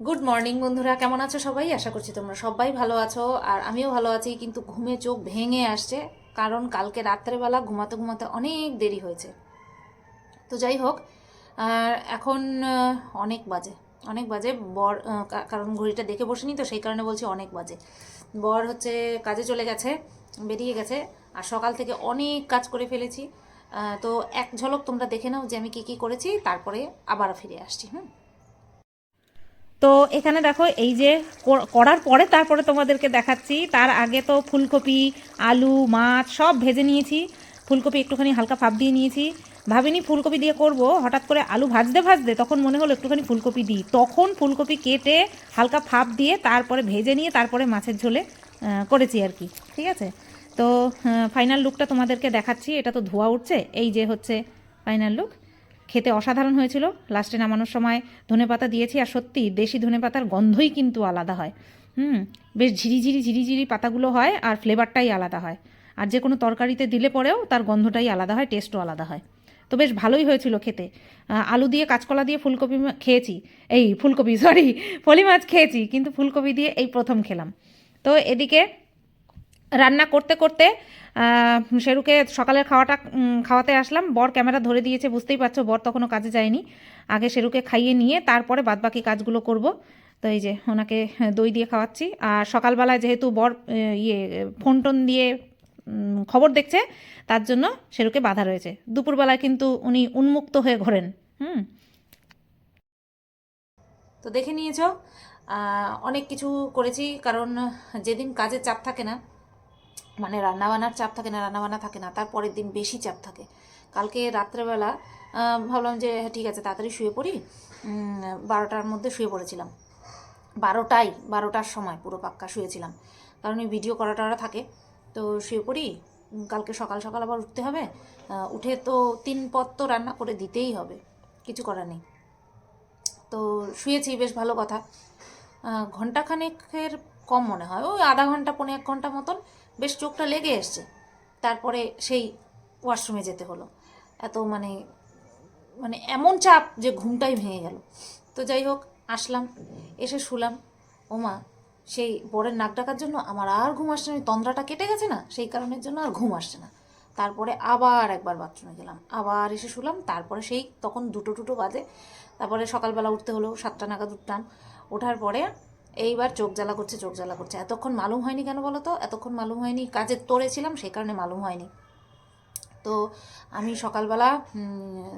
Good morning বন্ধুরা। কেমন আছো সবাই? আশা করছি তোমরা সবাই ভালো আছো। আর আমিও ভালো আছি, কিন্তু ঘুমে চোখ ভেঙে আসছে, কারণ কালকে রাত্রেবেলা ঘুমাতে ঘুমাতে অনেক দেরি হয়েছে। তো যাই হোক এখন অনেক বাজে। অনেক বাজে। বর কারণ ঘড়িটা দেখে বসিনি তো, সেই কারণে বলছি অনেক বাজে। বর হচ্ছে কাজে চলে গেছে, বেরিয়ে গেছে, আর সকাল থেকে অনেক কাজ করে ফেলেছি। তো এক ঝলক তোমরা দেখে নাও যে আমি কি কি করেছি, তারপরে আবার ফিরে আসছি, হুম? তো এখানে দেখো এই যে করার পরে তারপরে তোমাদেরকে দেখাচ্ছি। তার আগে তো ফুলকপি, আলু, মাছ সব ভেজে নিয়েছি। ফুলকপি একটুখানি হালকা ভাপ দিয়ে নিয়েছি। ভাবিনি ফুলকপি দিয়ে করব। হঠাৎ করে আলু ভাজতে ভাজতে তখন মনে হলো একটুখানি ফুলকপি দিই। তখন ফুলকপি কেটে হালকা ভাপ দিয়ে তারপরে ভেজে নিয়ে তারপরে মাছের ঝোলে করেছি আর কি। ঠিক আছে? তো ফাইনাল লুকটা তোমাদেরকে দেখাচ্ছি। এটা তো ধোয়া উঠছে। এই যে হচ্ছে ফাইনাল লুক খেতে অসাধারণ হয়েছিল। লাস্টে নামানোর সময় ধনেপাতা দিয়েছি আর সত্যি দেশি ধনেপাতার গন্ধই কিন্তু আলাদা হয়। হুম, বেশ ঝিরিঝিরি ঝিরিঝিরি পাতাগুলো হয় আর ফ্লেভারটাই আলাদা হয়। আর যে কোনো তরকারিতে দিলে পরেও তার গন্ধটাই আলাদা হয়, টেস্টও আলাদা হয়। তো বেশ ভালোই হয়েছিল খেতে। আলু দিয়ে কাঁচকলা দিয়ে ফুলকপি খেয়েছি। এই ফুলকপি সরি ফলি মাছ খেয়েছি, কিন্তু ফুলকপি দিয়ে এই প্রথম খেলাম। তো এদিকে রান্না করতে করতে শেরুকে সকালের খাওয়াটা খাওয়াতে আসলাম। বর ক্যামেরা ধরে দিয়েছে, বুঝতেই পারছ, বর তখনও কাজে যায়নি। আগে শেরুকে খাইয়ে নিয়ে তারপরে বাদবাকি কাজগুলো করব। তো এই যে, ওনাকে দই দিয়ে খাওয়াচ্ছি। আর সকালবেলায় যেহেতু বর ইয়ে ফোন টোন দিয়ে খবর দেখছে, তার জন্য শেরুকে বাধা রয়েছে। দুপুরবেলায় কিন্তু উনি উন্মুক্ত হয়ে ঘোরেন। হুম। তো দেখে নিয়েছো অনেক কিছু করেছি, কারণ যেদিন কাজের চাপ থাকে না মানে রান্নাবান্নার চাপ থাকে না, রান্নাবান্না থাকে না তার পরের দিন বেশি চাপ থাকে। কালকে রাত্রেবেলা ভাবলাম যে হ্যাঁ ঠিক আছে, তাড়াতাড়ি শুয়ে পড়ি। বারোটার মধ্যে শুয়ে পড়েছিলাম। বারোটাই বারোটার সময় পুরো পাক্কা শুয়েছিলাম। কারণ ওই ভিডিও করা টরা থাকে। তো শুয়ে পড়ি, কালকে সকাল সকাল আবার উঠতে হবে। উঠে তো তিন পদ তো রান্না করে দিতেই হবে, কিছু করার নেই। তো শুয়েছি, বেশ ভালো কথা। ঘন্টাখানেকের কম মনে হয়। ওই আধা ঘণ্টা, পৌনে এক ঘণ্টা মতন বেশ চোখটা লেগে এসছে। তারপরে সেই ওয়াশরুমে যেতে হলো। এত মানে মানে এমন চাপ যে ঘুমটাই ভেঙে গেল। তো যাই হোক, আসলাম, এসে শুলাম। ওমা, সেই বরের নাক ডাকার জন্য আমার আর ঘুম আসছে না তন্দ্রাটা কেটে গেছে না, সেই কারণের জন্য আর ঘুম আসছে না। তারপরে আবার একবার বাথরুমে গেলাম। আবার এসে শুলাম, তারপরে সেই তখন দুটো টুটো বাজে। তারপরে সকালবেলা উঠতে হলো, সাতটা নাগাদ উঠতাম ওঠার পরে এইবার চোখ জ্বালা করছে, চোখ জ্বালা করছে। এতক্ষণ মালুম হয়নি কেন বলো তো এতক্ষণ মালুম হয়নি কাজের তোরে ছিলাম সেই কারণে মালুম হয়নি। তো আমি সকালবেলা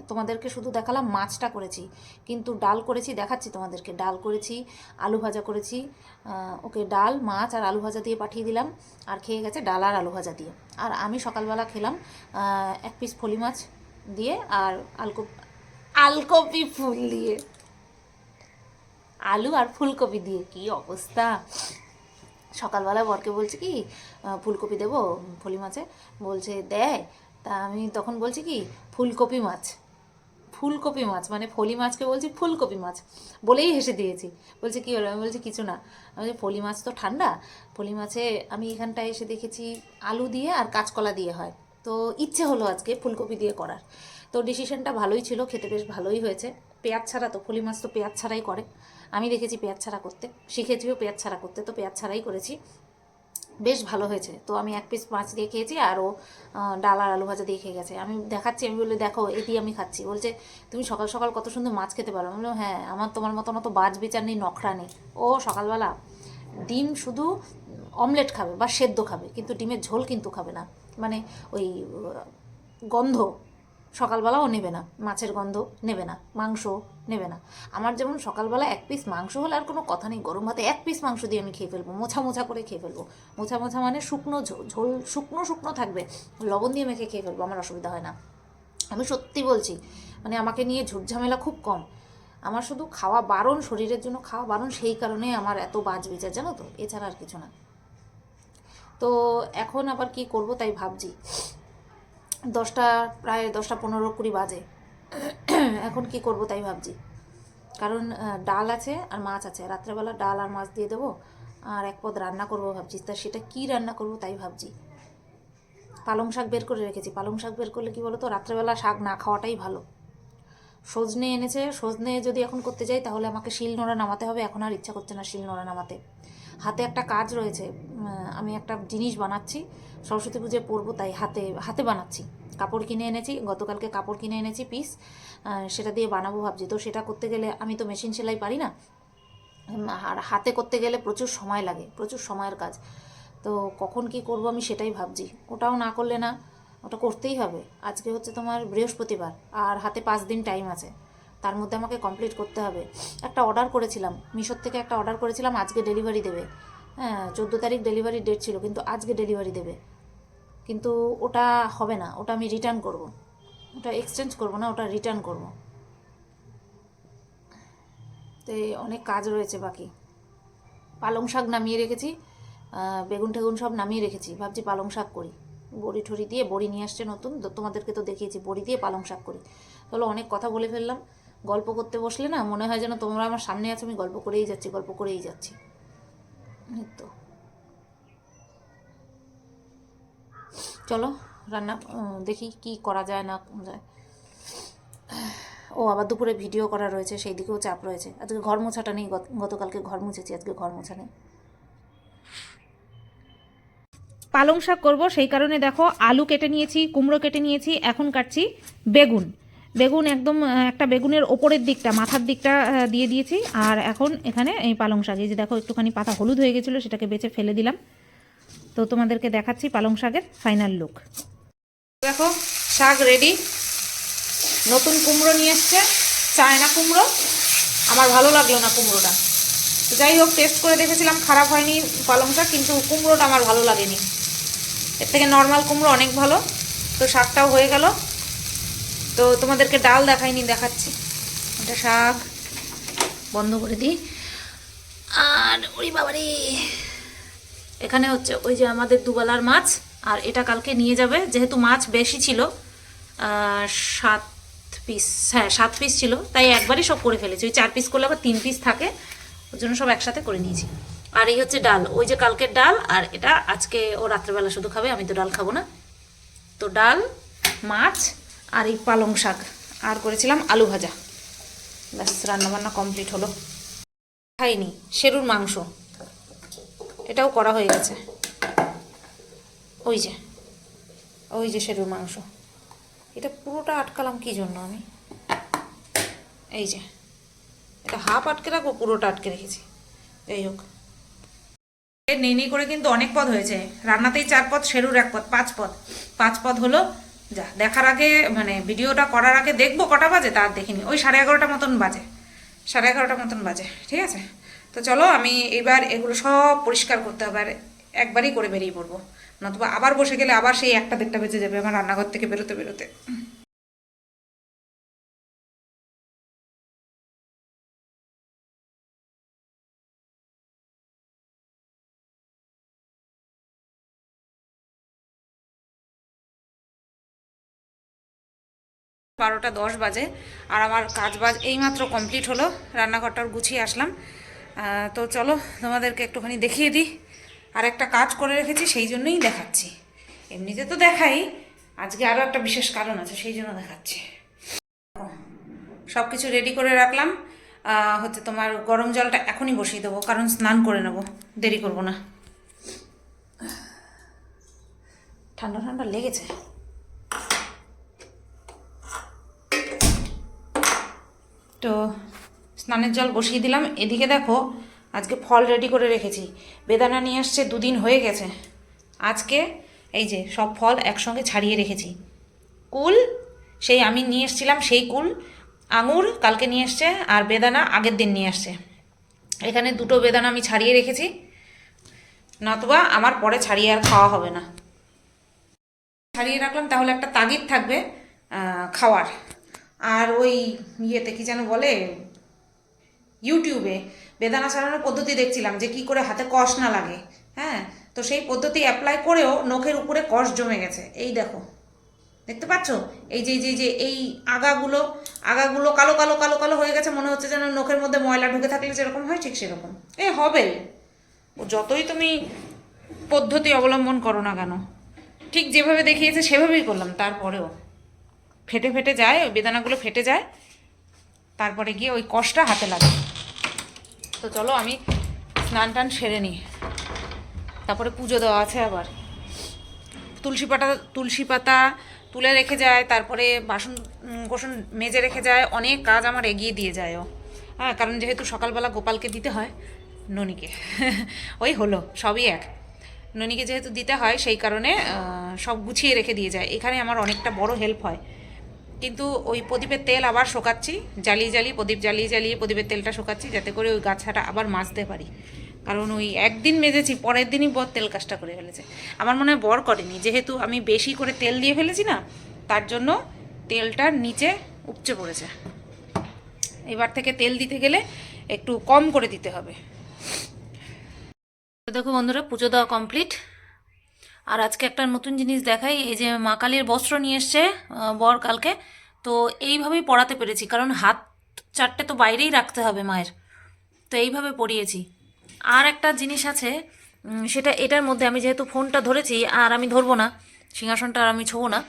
তোমাদেরকে শুধু দেখালাম মাছটা করেছি, কিন্তু ডাল করেছি, দেখাচ্ছি তোমাদেরকে। ডাল করেছি, আলু ভাজা করেছি ওকে ডাল, মাছ আর আলু ভাজা দিয়ে পাঠিয়ে দিলাম, আর খেয়ে গেছে ডাল আর আলু ভাজা দিয়ে। আর আমি সকালবেলা খেলাম এক পিস ফলি মাছ দিয়ে আর আলকপি আলকপি ফুল দিয়ে। আলু আর ফুলকপি দিয়ে কি অবস্থা? সকালবেলা বরকে বলছে কি ফুলকপি দেবো ফলি মাছে। বলছে, দেয়। তা আমি তখন বলছি কি, ফুলকপি মাছ। ফুলকপি মাছ মানে ফলি মাছকে বলছি ফুলকপি মাছ। বলেই হেসে দিয়েছি। বলছে, কি হলো? আমি বলছি, কিছু না। আমি ফলি মাছ তো ঠান্ডা। ফলি মাছে আমি এখানটায় এসে দেখেছি আলু দিয়ে আর কাঁচকলা দিয়ে হয়। তো ইচ্ছে হলো আজকে ফুলকপি দিয়ে করার। তো ডিসিশনটা ভালোই ছিল, খেতে বেশ ভালোই হয়েছে। পেঁয়াজ ছাড়া তো, ফলি মাছ তো পেঁয়াজ ছাড়াই করে। আমি দেখেছি পেঁয়াজ ছাড়া করতে, শিখেছিও পেঁয়াজ ছাড়া করতে, তো পেঁয়াজ ছাড়াই করেছি। বেশ ভালো হয়েছে, তো আমি এক পিস মাছ দিয়ে খেয়েছি আর ও ডাল আর আলু ভাজা দিয়ে খেয়ে গেছে। আমি দেখাচ্ছি, আমি বলি দেখো, এটি আমি খাচ্ছি। বলছে, তুমি সকাল সকাল কত সুন্দর মাছ খেতে পারো? আমি হ্যাঁ আমার তোমার মতন অত বাজ বিচার নেই, নখরা নেই। ও সকালবেলা ডিম শুধু অমলেট খাবে বা সেদ্ধ খাবে, কিন্তু ডিমের ঝোল কিন্তু খাবে না। মানে ওই, গন্ধ সকালবেলাও নেবে না, মাছের গন্ধ নেবে না, মাংস নেবে না। আমার যেমন সকালবেলা এক পিস মাংস হলে আর কোনো কথা নেই, গরম ভাতে এক পিস মাংস দিয়ে আমি খেয়ে ফেলব, মোছা মোছা করে খেয়ে ফেলব। মোছা মোছা মানে শুকনো ঝোল শুকনো শুকনো থাকবে, লবণ দিয়ে মেখে খেয়ে ফেলব, আমার অসুবিধা হয় না। আমি সত্যি বলছি মানে আমাকে নিয়ে ঝুটঝামেলা খুব কম। আমার শুধু খাওয়া বারণ, শরীরের জন্য খাওয়া বারণ, সেই কারণে আমার এত বাজ বিচার, জানো তো? এছাড়া আর কিছু না। তো এখন আবার কি করব তাই ভাবছি। দশটা, প্রায় দশটা পনেরো কুড়ি বাজে। এখন কি করব তাই ভাবছি। কারণ ডাল আছে আর মাছ আছে। রাত্রেবেলা ডাল আর মাছ দিয়ে দেবো আর এক পদ রান্না করব ভাবছি। তা সেটা কি রান্না করব তাই ভাবছি। পালং শাক বের করে রেখেছি। পালং শাক বের করলে কি বলো তো রাত্রেবেলা শাক না খাওয়াটাই ভালো। সজনে এনেছে। সজনে যদি এখন করতে যাই তাহলে আমাকে শিল নোড়া নামাতে হবে। এখন আর ইচ্ছা করছে না শিল নোড়া নামাতে। হাতে একটা কাজ রয়েছে আমি একটা জিনিস বানাচ্ছি, সরস্বতী পুজোয় পরবো তাই হাতে হাতে বানাচ্ছি। কাপড় কিনে এনেছি, গতকালকে কাপড় কিনে এনেছি পিস সেটা দিয়ে বানাবো ভাবছি। তো সেটা করতে গেলে আমি তো মেশিন সেলাই পারি না আর হাতে করতে গেলে প্রচুর সময় লাগে, প্রচুর সময়ের কাজ। তো কখন কি করব আমি সেটাই ভাবছি। ওটাও না করলে না, ওটা করতেই হবে। আজকে হচ্ছে তোমার বৃহস্পতিবার, আর হাতে পাঁচ দিন টাইম আছে। তার মধ্যে আমাকে কমপ্লিট করতে হবে। একটা অর্ডার করেছিলাম। মিশোর থেকে একটা অর্ডার করেছিলাম, আজকে ডেলিভারি দেবে। হ্যাঁ চোদ্দ তারিখ ডেলিভারি ডেট ছিল, কিন্তু আজকে ডেলিভারি দেবে। কিন্তু ওটা হবে না, ওটা আমি রিটার্ন করব। ওটা এক্সচেঞ্জ করব না, ওটা রিটার্ন করব। তো অনেক কাজ রয়েছে বাকি। পালং শাক নামিয়ে রেখেছি বেগুন টেগুন সব নামিয়ে রেখেছি। ভাবছি পালং শাক করি। বড়ি ঠড়ি দিয়ে বড়ি নিয়ে আসছে নতুন তোমাদেরকে তো দেখিয়েছি, বড়ি দিয়ে পালং শাক করি। তাহলে অনেক কথা বলে ফেললাম। গল্প করতে বসলে না মনে হয় যেন তোমরা আমার সামনে আছো, আমি গল্প করেই যাচ্ছি, গল্প করেই যাচ্ছি। তো। চলো, রান্না দেখি কি করা যায়, না যায়। ও, আবার দুপুরে ভিডিও করা রয়েছে, সেই দিকেও চাপ রয়েছে। আজকে ঘর মোছাটা নেই, গত- গতকালকে ঘর মুছেছি, আজকে ঘর মোছা নেই। পালং শাক করব, সেই কারণে দেখো, আলু কেটে নিয়েছি, কুমড়ো কেটে নিয়েছি, এখন কাটছি বেগুন। বেগুন একদম একটা বেগুনের ওপরের দিকটা, মাথার দিকটা দিয়ে দিয়েছি। আর এখন এখানে এই পালং শাক, এই যে দেখো একটুখানি পাতা হলুদ হয়ে গেছিল, সেটাকে বেছে ফেলে দিলাম। তো তোমাদেরকে দেখাচ্ছি পালং শাকের ফাইনাল লুক দেখো, শাক রেডি নতুন কুমড়ো নিয়ে এসছে, চায়না কুমড়ো। আমার ভালো লাগল না কুমড়োটা। তো যাই হোক টেস্ট করে দেখেছিলাম, খারাপ হয়নি পালং শাক, কিন্তু কুমড়োটা আমার ভালো লাগেনি। এর থেকে নর্মাল কুমড়ো অনেক ভালো। তো শাকটাও হয়ে গেল। তো তোমাদেরকে ডাল দেখাইনি, দেখাচ্ছি। এটা শাক। বন্ধ করে দিই। আর ওই বাবারে। এখানে হচ্ছে ওই যে আমাদের দুবেলার মাছ, আর এটা কালকে নিয়ে যাবে। যেহেতু মাছ বেশি ছিল সাত পিস হ্যাঁ সাত পিস ছিল, তাই একবারই সব করে ফেলেছি। ওই চার পিস করলে আবার তিন পিস থাকে ওই জন্য সব একসাথে করে নিয়েছি। আর এই হচ্ছে ডাল। ওই যে কালকের ডাল, আর এটা আজকে ও রাত্রেবেলা শুধু খাবে, আমি তো ডাল খাব না। তো ডাল, মাছ আর এই পালং শাক। আর করেছিলাম আলু ভাজা। ব্যাস, রান্নাবান্না কমপ্লিট হলো। খাইনি, সেরুর মাংস। এটাও করা হয়ে গেছে। ওই যে ওই যে সেরুর মাংস। এটা পুরোটা আটকালাম কি জন্য আমি? এই যে, এটা হাফ আটকে রাখব, পুরোটা আটকে রেখেছি। যাই হোক। নেই করে কিন্তু অনেক পদ হয়েছে। রান্নাতেই চার পদ, সেরুর এক পদ, পাঁচ পদ। পাঁচ পদ হলো যা, দেখার আগে মানে ভিডিওটা করার আগে দেখব কটা বাজে তার দেখিনি। ওই সাড়ে এগারোটা মতন বাজে। সাড়ে এগারোটা মতন বাজে, ঠিক আছে? তো চলো, আমি এবার এগুলো সব পরিষ্কার করতে হবে, আর একবারই করে বেরিয়ে পড়ব। নতুবা আবার বসে গেলে আবার সেই একটা দেড়টা বেজে যাবে আমার রান্নাঘর থেকে বেরোতে বেরোতে। বারোটা দশ বাজে। আর আমার কাজ বাজ এইমাত্র কমপ্লিট হলো। রান্নাঘরটার গুছিয়ে আসলাম। তো চলো তোমাদেরকে একটুখানি দেখিয়ে দিই। আর একটা কাজ করে রেখেছি, সেই জন্যই দেখাচ্ছি। এমনিতে তো দেখাই, আজকে আরও একটা বিশেষ কারণ আছে, সেই জন্য দেখাচ্ছি। সব কিছু রেডি করে রাখলাম। হচ্ছে তোমার গরম জলটা এখনই বসিয়ে দেবো, কারণ স্নান করে নেব। দেরি করব না। ঠান্ডা ঠান্ডা লেগেছে? তো স্নানের জল বসিয়ে দিলাম। এদিকে দেখো, আজকে ফল রেডি করে রেখেছি। বেদানা নিয়ে আসছে, দুদিন হয়ে গেছে। আজকে এই যে সব ফল একসঙ্গে ছাড়িয়ে রেখেছি। কুল, সেই আমি নিয়ে এসেছিলাম, সেই কুল। আঙুর কালকে নিয়ে এসছে, আর বেদানা আগের দিন নিয়ে আসছে। এখানে দুটো বেদানা আমি ছাড়িয়ে রেখেছি। নতুবা আমার পরে ছাড়িয়ে আর খাওয়া হবে না। ছাড়িয়ে রাখলাম, তাহলে একটা তাগিদ থাকবে খাওয়ার। আর ওই ইয়েতে কি যেন বলে? ইউটিউবে বেদানা ছাড়ানোর পদ্ধতি দেখছিলাম যে কি করে হাতে কষ না লাগে হ্যাঁ? তো সেই পদ্ধতি অ্যাপ্লাই করেও নখের উপরে কষ জমে গেছে। এই দেখো, দেখতে পাচ্ছ? এই যে যে যে, এই আগাগুলো আগাগুলো কালো কালো কালো কালো হয়ে গেছে, মনে হচ্ছে যেন নখের মধ্যে ময়লা ঢুকে থাকলে যেরকম হয়, ঠিক সেরকম। এ, হবে। ও, যতই তুমি পদ্ধতি অবলম্বন করো না কেন, ঠিক যেভাবে দেখিয়েছে সেভাবেই করলাম, তারপরেও। ফেটে ফেটে যায় ওই বেদানাগুলো ফেটে যায়। তারপরে গিয়ে ওই কষটা হাতে লাগে। তো চলো আমি স্নান টান সেরে নিই। তারপরে পুজো দেওয়া আছে আবার। তুলসী পাতা তুলসী পাতা তুলে রেখে যায়, তারপরে বাসন কোসন মেজে রেখে যায়, অনেক কাজ আমার এগিয়ে দিয়ে যায় ও। হ্যাঁ কারণ যেহেতু সকালবেলা গোপালকে দিতে হয়, ননিকে। ওই হলো, সবই এক। ননিকে যেহেতু দিতে হয়, সেই কারণে সব গুছিয়ে রেখে দিয়ে যায়। এখানে আমার অনেকটা বড় হেল্প হয়। কিন্তু ওই প্রদীপের তেল আবার শোকাচ্ছি, জ্বালিয়ে জ্বালিয়ে, প্রদীপ জ্বালিয়ে জ্বালিয়ে প্রদীপের তেলটা শোকাচ্ছি, যাতে করে ওই গাছাটা আবার মাজতে পারি। কারণ ওই একদিন মেজেছি, পরের দিনই বর তেল কাজটা করে ফেলেছে। আমার মনে হয় বর করেনি, যেহেতু আমি বেশি করে তেল দিয়ে ফেলেছি না, তার জন্য তেলটার নিচে উপচে পড়েছে। এবার থেকে তেল দিতে গেলে একটু কম করে দিতে হবে। দেখো বন্ধুরা, পুজো দেওয়া কমপ্লিট আর আজকে একটা নতুন জিনিস দেখাই, এই যে মা কালীর বস্ত্র নিয়ে এসছে বর কালকে। তো এইভাবেই পড়াতে পেরেছি, কারণ হাত চারটে তো বাইরেই রাখতে হবে মায়ের। তো এইভাবে পড়িয়েছি। আর একটা জিনিস আছে সেটা এটার মধ্যে আমি যেহেতু ফোনটা ধরেছি, আর আমি ধরবো না, সিংহাসনটা আর আমি ছোবো না।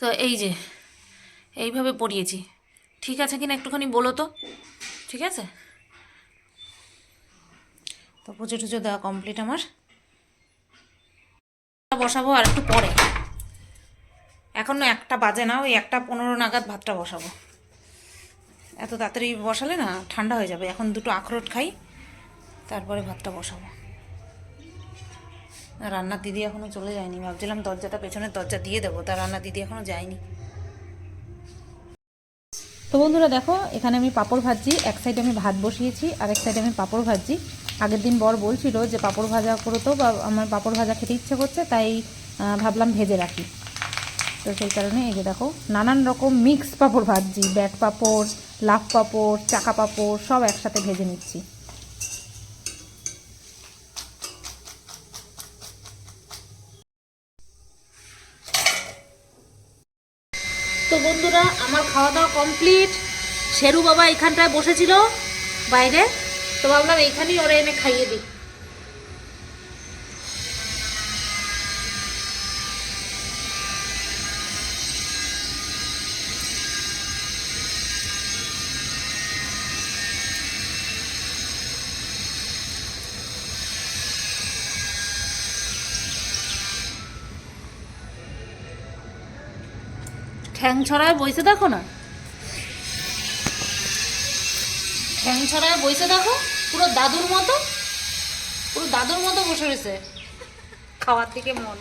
তো এই যে, এইভাবে পড়িয়েছি। ঠিক আছে কিনা একটুখানি বলো তো? ঠিক আছে? তো পুজো টুজো দেওয়া কমপ্লিট আমার। বসাবো আর একটু পরে। এখনও একটা বাজে না, ওই একটা পনেরো নাগাদ ভাতটা বসাবো। এত তাড়াতাড়ি বসালে না ঠান্ডা হয়ে যাবে। এখন দুটো আখরোট খাই, তারপরে ভাতটা বসাবো। রান্নার দিদি এখনও চলে যায়নি। ভাবছিলাম দরজাটা পেছনের দরজা দিয়ে দেবো তার রান্নার দিদি এখনও যায়নি। তো বন্ধুরা দেখো, এখানে আমি পাঁপড় ভাজছি, এক সাইডে আমি ভাত বসিয়েছি আর এক সাইডে আমি পাঁপড় ভাজছি। আগের দিন বর বলছিল যে পাঁপড় ভাজা করো তো, বা আমার পাঁপড় ভাজা খেতে ইচ্ছে করছে, তাই ভাবলাম ভেজে রাখি। তো সেই কারণে এই যে দেখো, নানান রকম মিক্স পাঁপড় ভাজছি, ব্যাট পাঁপড় লাভ পাঁপড়, চাকা পাঁপড়, সব একসাথে ভেজে নিচ্ছি। তো বন্ধুরা, আমার খাওয়া দাওয়া কমপ্লিট। শেরু বাবা এখানটায় বসেছিল, বাইরে। তো ভাবলাম এইখানেই ওরা এনে খাইয়ে দিই। ঠ্যাং ছড়ায় বইসে দেখো না? ঠ্যাং ছাড়া বইছে দেখো, পুরো দাদুর মতো, পুরো দাদুর মতো বসে রয়েছে। খাওয়ার দিকে মন।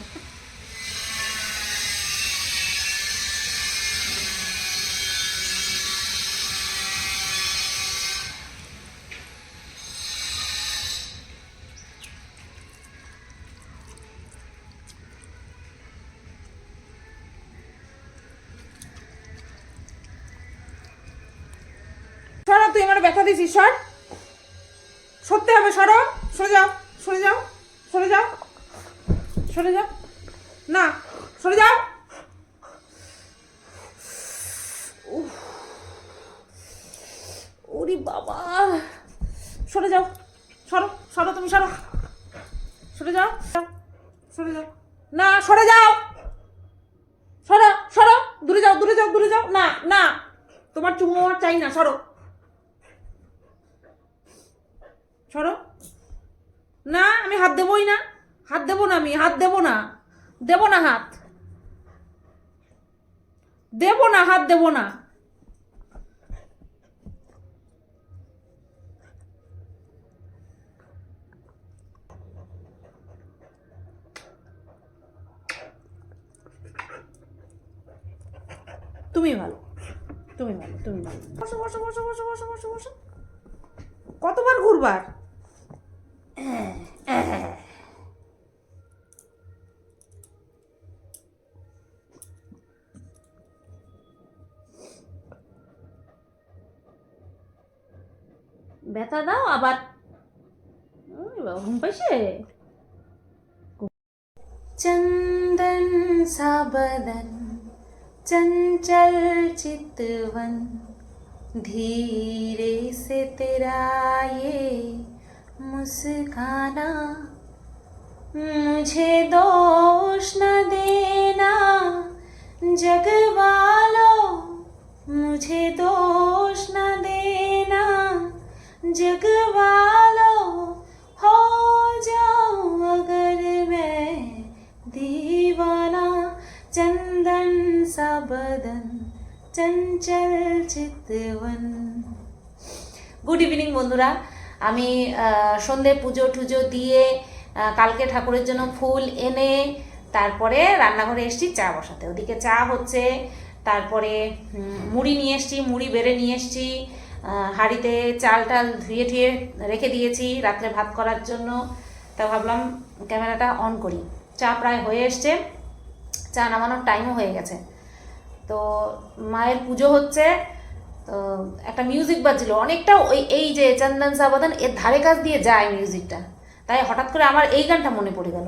ব্যথা দিছিস সর সরতে হবে, সরো। সরে যাও সরে যাও সরে যাও সরে যাও। না, সরে যাও। ওরে বাবা। সরে যাও, সরো সরো তুমি, সরো। সরে যাও সরে যাও। না, সরে যাও। সরো সরো, দূরে যাও দূরে যাও দূরে যাও। না না। তোমার চুমো চাই না, সরো না আমি হাত দেবই না। হাত দেবো না আমি, হাত দেবো না। দেবো না হাত। দেবো না, হাত দেবো না। তুমি ভালো তুমি ভালো তুমি ভালো। বসো বসো বসো বসো বসো বসো বসো। কতবার ঘুরবার? ব্যথা দাও আবার ওরে বাবা, ঘুম পাইছে चंदन सा बदन चंचल चितवन धीरे से तेरा ये मुस्काना मुझे दोष न देना जग वालों मुझे दोष न देना जग वालों हो जाऊं अगर मैं दीवाना चंदन सा बदन चंचल चितवन গুড ইভিনিং বন্ধুরা আমি সন্ধে পুজো টুজো দিয়ে কালকে ঠাকুরের জন্য ফুল এনে, তারপরে রান্নাঘরে এসেছি চা বসাতে। ওদিকে চা হচ্ছে, তারপরে মুড়ি নিয়ে এসেছি, মুড়ি বেড়ে নিয়ে এসেছি হাঁড়িতে চাল টাল ধুয়ে টুয়ে রেখে দিয়েছি রাত্রে ভাত করার জন্য। তা ভাবলাম ক্যামেরাটা অন করি। চা প্রায় হয়ে এসছে, চা নামানোর টাইমও হয়ে গেছে। তো মায়ের পুজো হচ্ছে তো একটা মিউজিক বাজছিল। অনেকটা ওই, এই যে চন্দন সাবধান, এর ধারে কাছ দিয়ে যায় মিউজিকটা তাই হঠাৎ করে আমার এই গানটা মনে পড়ে গেল।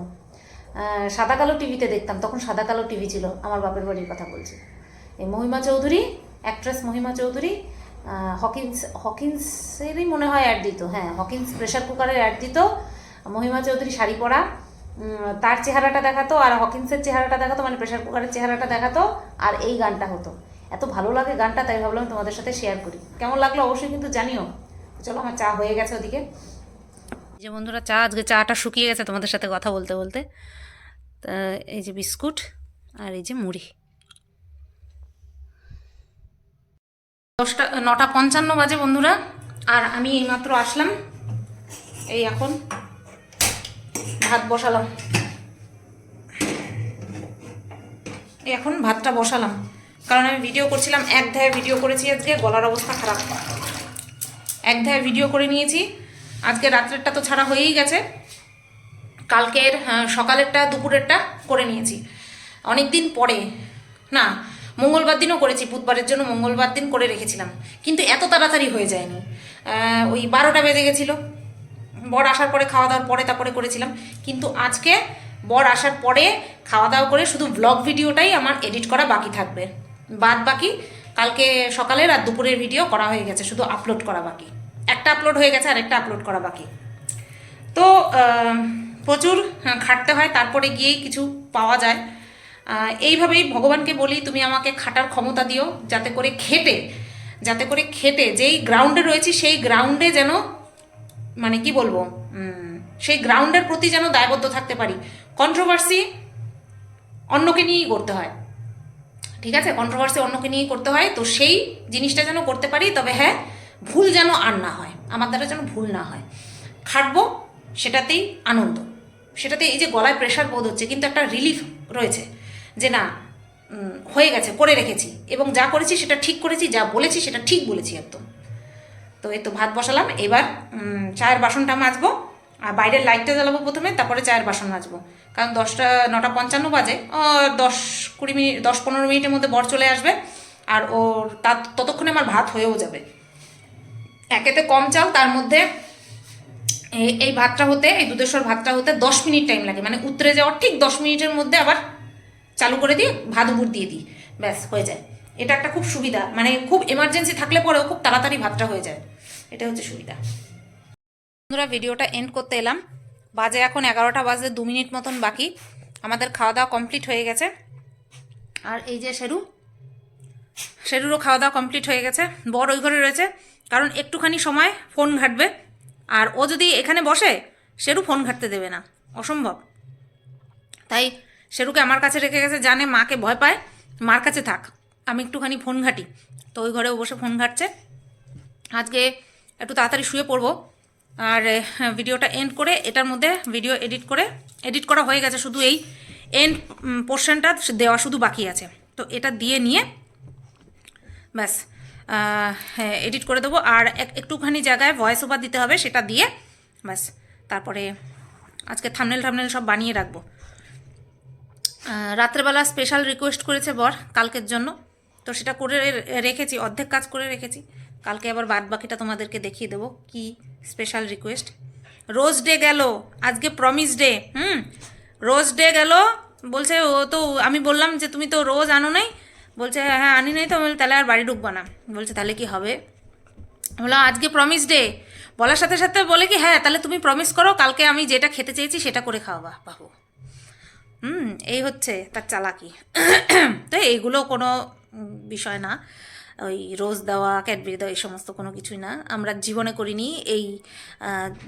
সাদা কালো টিভিতে দেখতাম, তখন সাদা কালো টিভি ছিল, আমার বাপের বাড়ির কথা বলছি। এই মহিমা চৌধুরী অ্যাক্ট্রেস মহিমা চৌধুরী হকিন্স হকিন্সেরই মনে হয় অ্যাড দিত। হ্যাঁ হকিন্স প্রেশার কুকারের অ্যাড দিত। মহিমা চৌধুরী শাড়ি পরা তার চেহারাটা দেখাতো, আর হকিন্সের চেহারাটা দেখাতো মানে প্রেশার কুকারের চেহারাটা দেখাতো, আর এই গানটা হতো। এত ভালো লাগে গানটা, তাই ভাবলাম তোমাদের সাথে শেয়ার করি। কেমন লাগল অবশ্যই কিন্তু জানিও। চলো, আমার চা হয়ে গেছে ওদিকে। যে বন্ধুরা, চা, আজকে চাটা শুকিয়ে গেছে তোমাদের সাথে কথা বলতে বলতে। তা এই যে বিস্কুট আর এই যে মুড়ি। দশটা, নটা পঞ্চান্ন বাজে বন্ধুরা, আর আমি এইমাত্র আসলাম। এই এখন ভাত বসালাম। এখন ভাতটা বসালাম। কারণ আমি ভিডিও করছিলাম, এক ধায় ভিডিও করেছি আজকে, গলার অবস্থা খারাপ। এক ধায় ভিডিও করে নিয়েছি। আজকে রাত্রেরটা তো ছাড়া হয়েই গেছে। কালকের সকালেরটা, দুপুরেরটা করে নিয়েছি। অনেক দিন পরে, না, মঙ্গলবার দিনও করেছি, বুধবারের জন্য মঙ্গলবার দিন করে রেখেছিলাম। কিন্তু এত তাড়াতাড়ি হয়ে যায়নি। ওই বারোটা বেজে গেছিল। বর আসার পরে খাওয়া দাওয়ার পরে তারপরে করেছিলাম। কিন্তু আজকে বর আসার পরে খাওয়া দাওয়া করে শুধু ব্লগ ভিডিওটাই আমার এডিট করা বাকি থাকবে। বাদ বাকি কালকে সকালের আর দুপুরের ভিডিও করা হয়ে গেছে, শুধু আপলোড করা বাকি। একটা আপলোড হয়ে গেছে আর একটা আপলোড করা বাকি। তো প্রচুর খাটতে হয়, তারপরে গিয়েই কিছু পাওয়া যায়। এইভাবেই ভগবানকে বলি, তুমি আমাকে খাটার ক্ষমতা দিও, যাতে করে খেটে, যাতে করে খেটে, যেই গ্রাউন্ডে রয়েছি, সেই গ্রাউন্ডে যেন মানে কি বলব সেই গ্রাউন্ডের প্রতি যেন দায়বদ্ধ থাকতে পারি। কন্ট্রোভার্সি অন্যকে নিয়েই করতে হয়। ঠিক আছে? কন্ট্রোভার্সি অন্যকে নিয়েই করতে হয়, তো সেই জিনিসটা যেন করতে পারি, তবে হ্যাঁ ভুল যেন আর না হয়, আমার দ্বারা যেন ভুল না হয়। খাটবো, সেটাতেই আনন্দ। সেটাতে এই যে গলায় প্রেশার বোধ হচ্ছে, কিন্তু একটা রিলিফ রয়েছে যে না হয়ে গেছে, করে রেখেছি, এবং যা করেছি সেটা ঠিক করেছি, যা বলেছি সেটা ঠিক বলেছি একদম। তো এই তো ভাত বসালাম, এবার চায়ের বাসনটা মাজবো। আর বাইরের লাইটটা জ্বালাবো প্রথমে, তারপরে চায়ের বাসন মাজবো। কারণ দশটা, নটা পঞ্চান্ন বাজে দশ কুড়ি মিনিট, দশ পনেরো মিনিটের মধ্যে বর চলে আসবে, আর ওর তার ততক্ষণে আমার ভাত হয়েও যাবে। একেতে কম চাল, তার মধ্যে এই এই ভাতটা হতে, এই দুধেশ্বর ভাতটা হতে দশ মিনিট টাইম লাগে। মানে উতরে যাওয়ার ঠিক দশ মিনিটের মধ্যে আবার চালু করে দিয়ে ভাত উপর দিয়ে দিই। ব্যাস, হয়ে যায়। এটা একটা খুব সুবিধা। মানে খুব এমার্জেন্সি থাকলে পরেও খুব তাড়াতাড়ি ভাতটা হয়ে যায়। এটা হচ্ছে সুবিধা। বন্ধুরা, ভিডিওটা এন্ড করতে এলাম। বাজে এখন এগারোটা বাজে দু মিনিট মতন বাকি। আমাদের খাওয়া দাওয়া কমপ্লিট হয়ে গেছে। আর এই যে শেরু, শেরুরও খাওয়া দাওয়া কমপ্লিট হয়ে গেছে। বর ওই ঘরে রয়েছে, কারণ একটুখানি সময় ফোন ঘাটবে। আর ও যদি এখানে বসে, শেরু ফোন ঘাটতে দেবে না। অসম্ভব। তাই শেরুকে আমার কাছে রেখে গেছে, জানে মাকে ভয় পায়। মার কাছে থাক, আমি একটুখানি ফোন ঘাটি। তো ওই ঘরেও বসে ফোন ঘাটছে। আজকে একটু তাড়াতাড়ি শুয়ে পড়ব। আর ভিডিওটা এন্ড করে এটার মধ্যে ভিডিও এডিট করে এডিট করা হয়ে গেছে শুধু এই এন্ড পোর্শনটা দেওয়া শুধু বাকি আছে। তো এটা দিয়ে নিয়ে ব্যাস হ্যাঁ এডিট করে দেবো। আর এক- একটুখানি জায়গায় ভয়েস ওভার দিতে হবে সেটা দিয়ে ব্যাস, তারপরে আজকে থামনেল থামনেল সব বানিয়ে রাখব। রাত্রেবেলা স্পেশাল রিকোয়েস্ট করেছে বর কালকের জন্য। তো সেটা করে রেখেছি, অর্ধেক কাজ করে রেখেছি। কালকে আবার বাদ বাকিটা তোমাদেরকে দেখিয়ে দেবো। কি স্পেশাল রিকোয়েস্ট রোজ ডে গেল, আজকে প্রমিস ডে হুম? রোজ ডে গেল, বলছে ও তো, আমি বললাম যে তুমি তো রোজ আনো নাই। বলছে হ্যাঁ আনি নাই তো। তাহলে আর বাড়ি ঢুকবো না। বলছে, তাহলে কি হবে? বললাম, আজকে প্রমিস ডে বলার সাথে সাথে বলে কি হ্যাঁ তাহলে তুমি প্রমিস করো, কালকে আমি যেটা খেতে চেয়েছি সেটা করে খাওয়াবা, বাবু। হুম, এই হচ্ছে তার চালাকি। তো এইগুলো কোনো বিষয় না। ওই রোজ দেওয়া, ক্যাডবেরি দেওয়া, এই সমস্ত কোনো কিছুই না। আমরা জীবনে করিনি, এই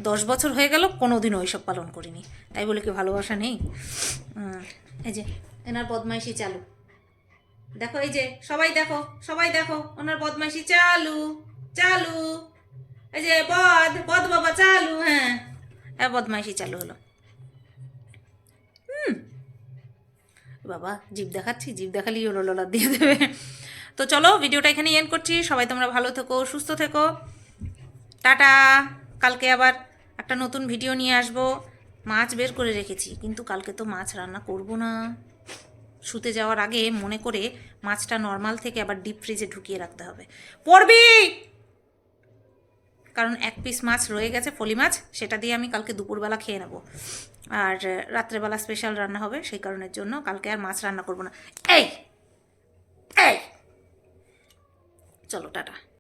দশ বছর হয়ে গেল কোনো দিনও ওইসব পালন করিনি। তাই বলে কি ভালোবাসা নেই? এই যে, এনার বদমাইশি চালু। দেখো, এই যে, সবাই দেখো সবাই দেখো, ওনার বদমাইশি চালু চালু। এই যে, বদ বদ বাবা চালু হ্যাঁ। হ্যাঁ বদমাইশি চালু হলো। হুম। বাবা জিভ দেখাচ্ছি জিভ দেখালেই ওলো লোলা দিয়ে দেবে। তো চলো, ভিডিওটা এখানে এন্ড করছি। সবাই তোমরা ভালো থেকো, সুস্থ থেকো। টাটা। কালকে আবার একটা নতুন ভিডিও নিয়ে আসব। মাছ বের করে রেখেছি, কিন্তু কালকে তো মাছ রান্না করব না। শুতে যাওয়ার আগে মনে করে মাছটা নর্মাল থেকে আবার ডিপ ফ্রিজে ঢুকিয়ে রাখতে হবে। পড়বি! কারণ এক পিস মাছ রয়ে গেছে, ফলি মাছ, সেটা দিয়ে আমি কালকে দুপুরবেলা খেয়ে নেব। আর রাত্রেবেলা স্পেশাল রান্না হবে, সেই কারণের জন্য কালকে আর মাছ রান্না করব না। এই! এই! চলো টাটা।